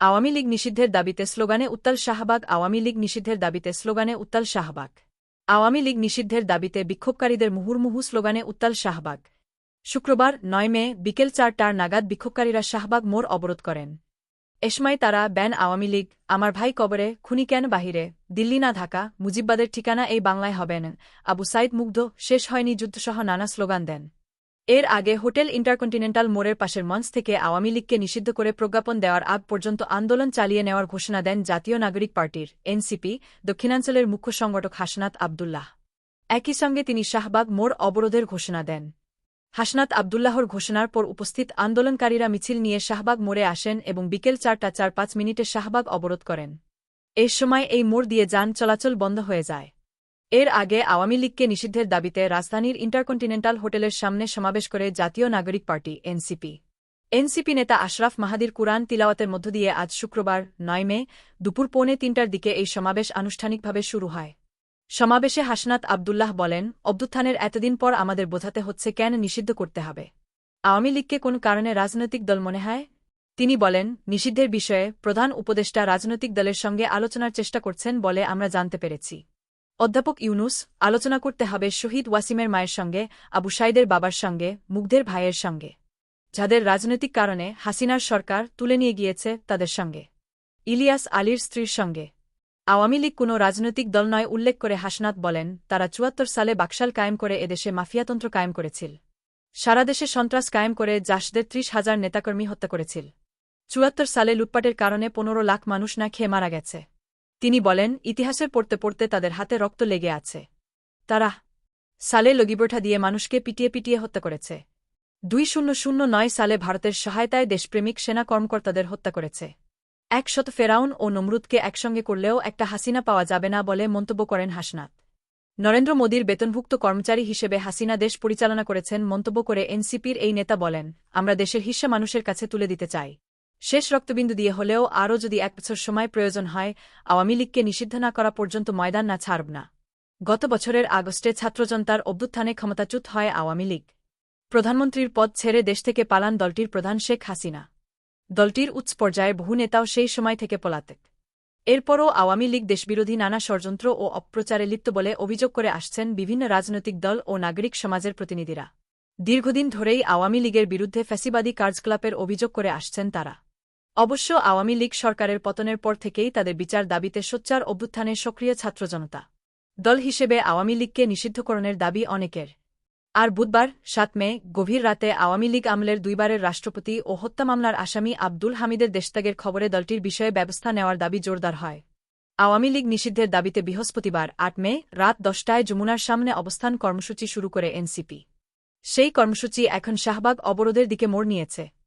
আওয়ামী লীগ নিষিদ্ধের দাবিতে স্লোগানে উত্তাল শাহবাগ, আওয়ামী লীগ নিষিদ্ধের দাবিতে স্লোগানে উত্তাল শাহবাগ। আওয়ামী লীগ নিষিদ্ধের দাবিতে বিক্ষোভকারীদের মুহুর্মুহু স্লোগানে উত্তাল শাহবাগ। শুক্রবার, নয় মে, বিকেল চারটার নাগাদ বিক্ষোভকারীরা শাহবাগ মোড় অবরোধ করেন। এসময় তারা, ব্যান আওয়ামী লীগ, আমার ভাই কবরে, খুনি কেন বাহিরে? দিল্লি না ঢাকা? মুজিববাদের ঠিকানা এই বাংলায় হবেন। আবু সাইদ মুগ্ধ, শেষ হয়নি যুদ্ধসহ নানা স্লোগান দেন। এর আগে হোটেল ইন্টারকন্টিনেন্টাল মোড়ের পাশের মঞ্চ থেকে আওয়ামী লীগকে নিষিদ্ধ করে প্রজ্ঞাপন দেওয়ার আগ পর্যন্ত আন্দোলন চালিয়ে নেওয়ার ঘোষণা দেন জাতীয় নাগরিক পার্টির এনসিপি, দক্ষিণাঞ্চলের মুখ্য সংগঠক হাসনাত আবদুল্লাহ। একই সঙ্গে তিনি শাহবাগ মোড় অবরোধের ঘোষণা দেন। হাসনাত আবদুল্লাহর ঘোষণার পর উপস্থিত আন্দোলনকারীরা মিছিল নিয়ে শাহবাগ মোড়ে আসেন এবং বিকেল চারটা চার পাঁচ মিনিটে শাহবাগ অবরোধ করেন। এ সময় এই মোড় দিয়ে যান চলাচল বন্ধ হয়ে যায়। এর আগে আওয়ামী লীগকে নিষিদ্ধের দাবিতে রাজধানীর ইন্টারকন্টিনেন্টাল হোটেলের সামনে সমাবেশ করে জাতীয় নাগরিক পার্টি, এনসিপি। এনসিপি নেতা আশরাফ মাহাদির কুরআন তিলাওয়াতের মধ্য দিয়ে আজ শুক্রবার, নয় মে, দুপুর পৌনে তিনটার দিকে এই সমাবেশ আনুষ্ঠানিকভাবে শুরু হয়। সমাবেশে হাসনাত আবদুল্লাহ বলেন অব্দুত্থানের এতদিন পর আমাদের বোঝাতে হচ্ছে কেন নিষিদ্ধ করতে হবে। আওয়ামী লীগকে কোন কারণে রাজনৈতিক দল মনে হয়? তিনি বলেন, নিষিদ্ধের বিষয়ে প্রধান উপদেষ্টা রাজনৈতিক দলের সঙ্গে আলোচনার চেষ্টা করছেন বলে আমরা জানতে পেরেছি। অধ্যাপক ইউনুস, আলোচনা করতে হবে শহীদ ওয়াসিমের মায়ের সঙ্গে, আবু সাইদের বাবার সঙ্গে, মুগ্ধের ভাইয়ের সঙ্গে। যাদের রাজনৈতিক কারণে হাসিনার সরকার তুলে নিয়ে গিয়েছে তাদের সঙ্গে। ইলিয়াস আলীর স্ত্রীর সঙ্গে। আওয়ামী লীগ কোনো রাজনৈতিক দল নয় উল্লেখ করে হাসনাত বলেন, তারা চুয়াত্তর সালে বাকশাল কায়েম করে এদেশে মাফিয়াতন্ত্র কায়েম করেছিল। সারা দেশে সন্ত্রাস কায়েম করে জাসদের ত্রিশ হাজার নেতাকর্মী হত্যা করেছিল। চুয়াত্তর সালে লুটপাটের কারণে পনেরো লাখ মানুষ না খেয়ে মারা গেছে। তিনি বলেন, ইতিহাসের পড়তে পড়তে তাদের হাতে রক্ত লেগে আছে। তারা সালে লগিবৈঠা দিয়ে মানুষকে পিটিয়ে পিটিয়ে হত্যা করেছে। দুই শূন্য শূন্য নয় সালে ভারতের সহায়তায় দেশপ্রেমিক সেনা কর্মকর্তাদের হত্যা করেছে। একশত ফেরাউন ও নমরুদকে একসঙ্গে করলেও একটা হাসিনা পাওয়া যাবে না বলে মন্তব্য করেন হাসনাত। নরেন্দ্র মোদীর বেতনভুক্ত কর্মচারী হিসেবে হাসিনা দেশ পরিচালনা করেছেন, মন্তব্য করে এনসিপির এই নেতা বলেন, আমরা দেশের হিস্সা মানুষের কাছে তুলে দিতে চাই। শেষ রক্তবিন্দু দিয়ে হলেও আরও যদি এক বছর সময় প্রয়োজন হয়, আওয়ামী লীগকে নিষিদ্ধ না করা পর্যন্ত ময়দান না ছাড়ব না। গত বছরের আগস্টে ছাত্রজনতার অভ্যুত্থানে ক্ষমতাচ্যুত হয় আওয়ামী লীগ। প্রধানমন্ত্রীর পদ ছেড়ে দেশ থেকে পালান দলটির প্রধান শেখ হাসিনা। দলটির উচ্চ পর্যায়ে বহু নেতাও সেই সময় থেকে পলাতেক। এরপরও আওয়ামী লীগ দেশবিরোধী নানা ষড়যন্ত্র ও অপ্রচারে লিপ্ত বলে অভিযোগ করে আসছেন বিভিন্ন রাজনৈতিক দল ও নাগরিক সমাজের প্রতিনিধিরা। দীর্ঘদিন ধরেই আওয়ামী লীগের বিরুদ্ধে ফ্যাসিবাদী কার্যকলাপের অভিযোগ করে আসছেন তারা। অবশ্য আওয়ামী লীগ সরকারের পতনের পর থেকেই তাদের বিচার দাবিতে সোচ্চার অভ্যুত্থানে সক্রিয় ছাত্র জনতা দল হিসেবে আওয়ামী লীগকে নিষিদ্ধকরণের দাবি অনেকের। আর বুধবার, সাত মে, গভীর রাতে আওয়ামী লীগ আমলের দুইবারের রাষ্ট্রপতি ও হত্যা মামলার আসামি আব্দুল হামিদের দেশত্যাগের খবরে দলটির বিষয়ে ব্যবস্থা নেওয়ার দাবি জোরদার হয়। আওয়ামী লীগ নিষিদ্ধের দাবিতে বৃহস্পতিবার, আট মে, রাত দশটায় যমুনার সামনে অবস্থান কর্মসূচি শুরু করে এনসিপি। সেই কর্মসূচি এখন শাহবাগ অবরোধের দিকে মোড় নিয়েছে।